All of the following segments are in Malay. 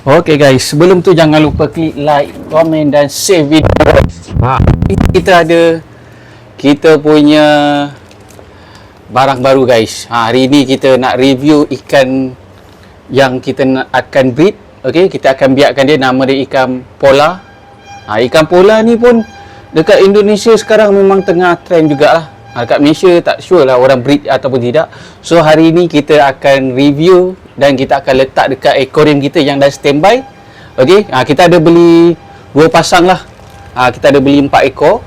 Okay guys, sebelum tu jangan lupa klik like, komen dan save video guys. Ha. Kita ada kita punya barang baru guys. Ha, hari ni kita nak review ikan yang kita nak akan breed. Okay, kita akan biarkan dia nama dia ikan pola. Ha, ikan pola ni pun dekat Indonesia sekarang memang tengah trend jugalah. Ha, dekat Malaysia tak sure lah orang breed ataupun tidak. So hari ni kita akan review dan kita akan letak dekat aquarium kita yang dah standby. Okey, ha, kita ada beli dua pasang lah. Ha, kita ada beli empat ekor.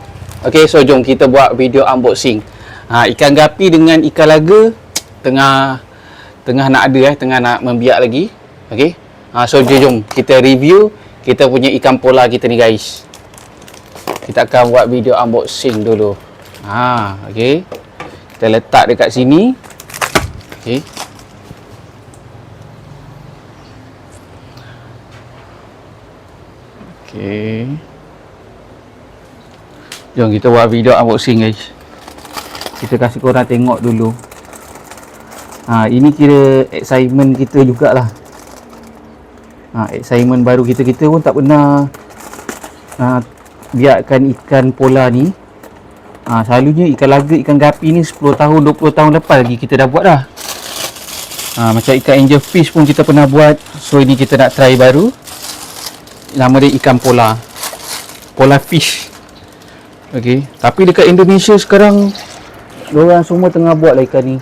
Okey, so jom kita buat video unboxing. Ha, ikan gapi dengan ikan laga tengah tengah nak ada eh, tengah nak membiak lagi. Okey. Ha, so jom, jom kita review kita punya ikan pola kita ni guys. Kita akan buat video unboxing dulu. Ha, okey. Kita letak dekat sini. Okey. Okey. Jom kita buat video unboxing guys. Kita kasih korang tengok dulu. Ha, ini kira excitement kita jugalah. Ha, excitement baru kita. Kita pun tak pernah ha, biarkan ikan pola ni. Ha, selalunya ikan laga, ikan gapi ni 10 tahun, 20 tahun lepas lagi kita dah buat dah. Ha, macam ikan angel fish pun kita pernah buat. So ini kita nak try baru. Nama dia ikan pola. Pola fish. Okey. Tapi dekat Indonesia sekarang orang semua tengah buat lah ikan ni.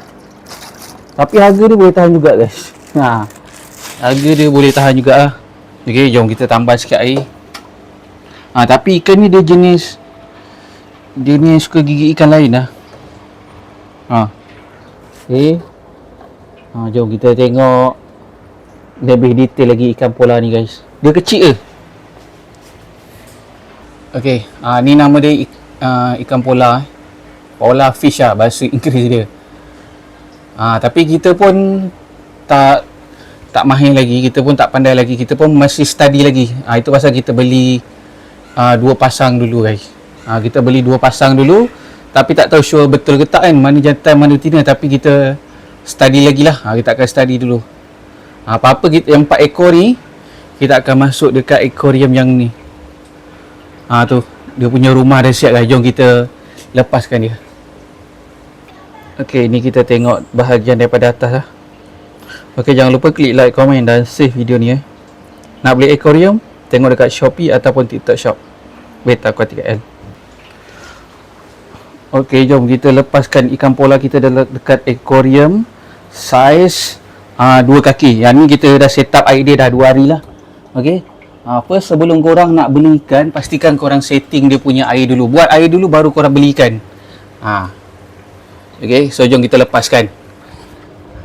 Tapi harga dia boleh tahan juga guys. Ha. Harga dia boleh tahan juga lah. Okey, jom kita tambah sikit air. Ha, tapi ikan ni dia jenis dia ni suka gigit ikan lain lah. Ha. Okey. Ha, jom kita tengok lebih detail lagi ikan pola ni guys. Dia kecil ke? Okey, uh, ni nama dia uh, ikan pola. eh. Pola fish lah bahasa Inggeris dia. Ah, tapi kita pun tak tak mahir lagi, kita pun tak pandai lagi, kita pun masih study lagi. Ah, itu pasal kita beli uh, dua pasang dulu guys. Ah, kita beli dua pasang dulu tapi tak tahu sure betul ke tak kan mana jantan mana betina tapi kita study lagi lah. Ah, kita akan study dulu. Ah, apa-apa kita yang empat ekor ni kita akan masuk dekat aquarium yang ni. Ha tu, dia punya rumah dah siap guys. Jom kita lepaskan dia. Okey, ni kita tengok bahagian daripada atas lah. Okey, jangan lupa klik like, komen dan save video ni eh. Nak beli aquarium, tengok dekat Shopee ataupun TikTok Shop. Beta Aquatic L. Okey, jom kita lepaskan ikan pola kita dekat aquarium saiz uh, dua kaki. Yang ni kita dah set up air dia dah dua hari lah. Okey. Uh, first sebelum korang nak beli ikan, pastikan korang setting dia punya air dulu. Buat air dulu baru korang beli ikan. Ha. Okey, so jom kita lepaskan.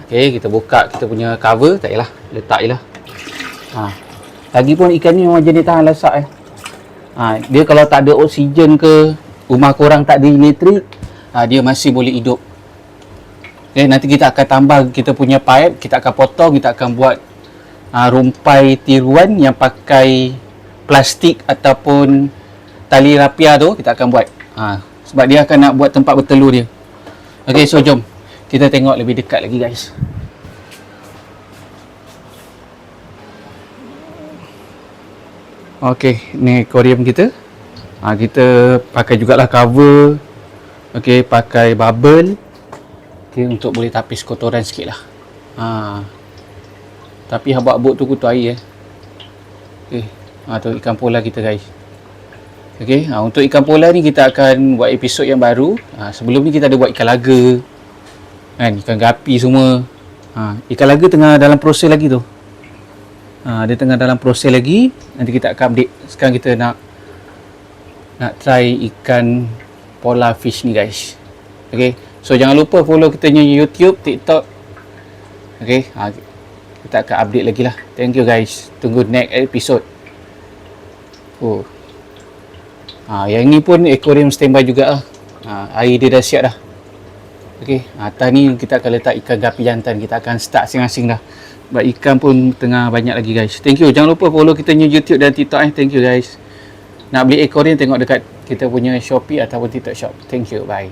Okey, kita buka kita punya cover, tak yalah, letak jelah. Ha. Lagipun ikan ni memang jenis tahan lasak eh. Ha, dia kalau tak ada oksigen ke, rumah korang tak ada elektrik, ha, dia masih boleh hidup. Okay, nanti kita akan tambah kita punya pipe, kita akan potong, kita akan buat uh, rumpai tiruan yang pakai plastik ataupun tali rapia tu, kita akan buat. Ha, sebab dia akan nak buat tempat bertelur dia. Okay, so jom. Kita tengok lebih dekat lagi guys. Okay, ni aquarium kita. Ha, kita pakai jugalah cover. Okay, pakai bubble. Okay, untuk boleh tapis kotoran sikit lah. Ha. Tapi habak-habuk tu kutu air eh. Okay. Ha, tu ikan pola kita guys. Okay, ha, untuk ikan pola ni kita akan buat episod yang baru. Ha, sebelum ni kita ada buat ikan laga. Kan, ikan gapi semua. Ha, ikan laga tengah dalam proses lagi tu. Ha, dia tengah dalam proses lagi. Nanti kita akan update. Sekarang kita nak nak try ikan pola fish ni guys. Okay. So jangan lupa follow kita punya YouTube, TikTok. Okay. Ha, kita akan update lagi lah. Thank you guys. Tunggu next episode. Oh. Ha, yang ni pun aquarium standby juga lah. Ha, air dia dah siap dah. Okay. Atas ni kita akan letak ikan gapi jantan. Kita akan start asing-asing dah. Sebab ikan pun tengah banyak lagi guys. Thank you. Jangan lupa follow kita punya YouTube dan TikTok eh. Thank you guys. Nak beli aquarium tengok dekat kita punya Shopee ataupun TikTok shop. Thank you. Bye.